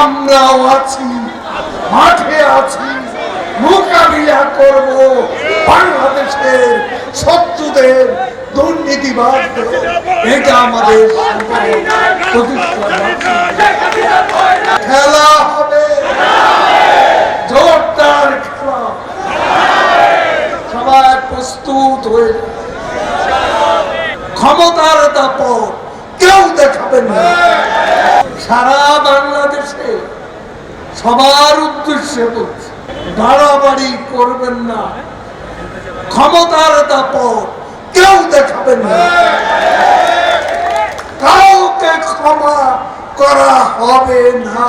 আমরাও আছি, মাঠে আছি, মোকাবিলা করব। বাংলাদেশের শত্রুদের দুর্নীতিবাদ এটা আমাদের খেলা হবে। জোরদার খেলা। সবাই প্রস্তুত হয়ে ক্ষমতার দাপট কেউ দেখাবেন না। সারা সবার উদ্দেশ্যে বলছি, বাড়াবাড়ি করবেন না। ক্ষমতার দাপট কেউ দেখাবেন না। কাউকে ক্ষমা করা হবে না।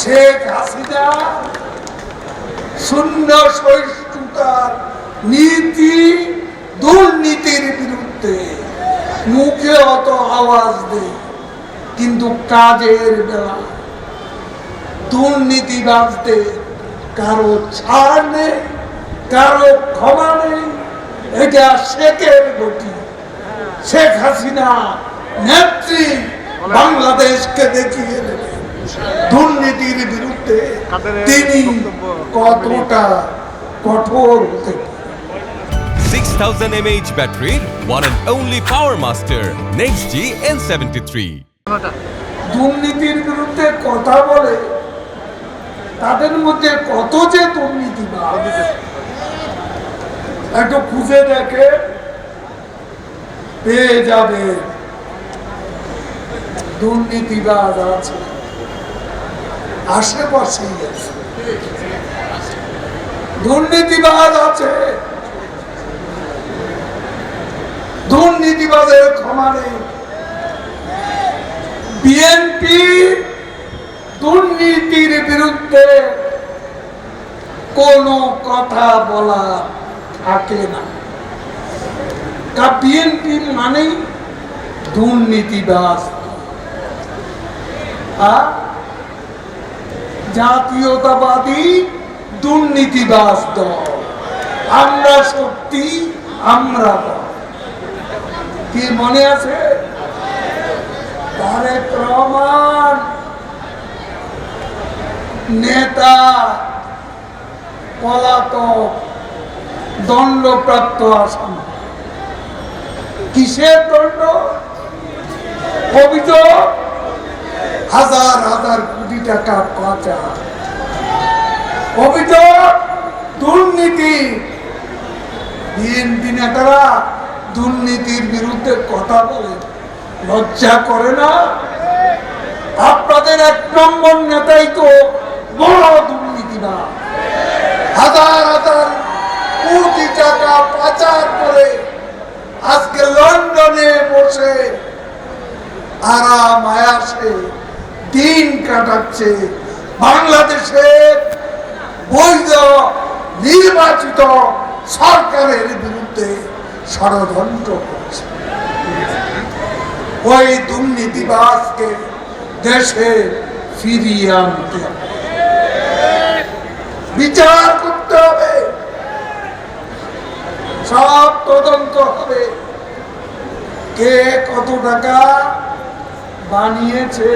শেখ হাসিনা শূন্য সহিষ্ণুতার নীতি, দুর্নীতির বিরুদ্ধে মুখে অত আওয়াজ দেয়, কিন্তু কাজের বেলা দুর্নীতিবাজদের কারও ছাড় নেই কারও ক্ষমা নেই এটা শেখের গতি শেখ হাসিনা নেত্রী বাংলাদেশকে দেখিয়ে দুর্নীতির বিরুদ্ধে তিনি কতটা কঠোর হতে পারেন। 6000 mAh battery, one and only Power Master, Next G N73. দুর্নীতির বিরুদ্ধে কথা বলে তাদের মধ্যে কত যে দুর্নীতিবাদ একটু খুঁজে দেখে পেয়ে যাবে। দুর্নীতিবাদ আছে আশেপাশেই আছে। দুর্নীতিবাদ আছে দুর্নীতিবাদের ক্ষমা নেই। বিএনপি দুর্নীতির বিরুদ্ধে কোনো কথা বলা থাকে না। তা বিএনপি মানেই দুর্নীতিবাজ। আর জাতীয়তাবাদী দুর্নীতিবাজ দল। আমরা শক্তি আমরা কি মনে আছে? তারেক রহমান নেতা, পলাতক, দণ্ডপ্রাপ্ত আসামি। কিসের দণ্ড? অভিযোগ হাজার হাজার কোটি টাকা পাচার অভিযোগ দুর্নীতি। বিএনপি নেতারা দুর্নীতির বিরুদ্ধে কথা বলে, লজ্জা করে না? আপনাদের এক নম্বর নেতাই তো না হাজার হাজার কোটি টাকা পাচার করে আজকে লন্ডনে বসে আরাম আয়াসে দিন কাটাচ্ছে বাংলাদেশের বৈধ নির্বাচিত সরকারের বিরুদ্ধে ষড়যন্ত্র করছে ওই দুর্নীতিবাসকে দেশে ফিরিয়ে আনতে হবে। বিচার করতে হবে। সব তদন্ত হবে। কে কত টাকা বানিয়েছে?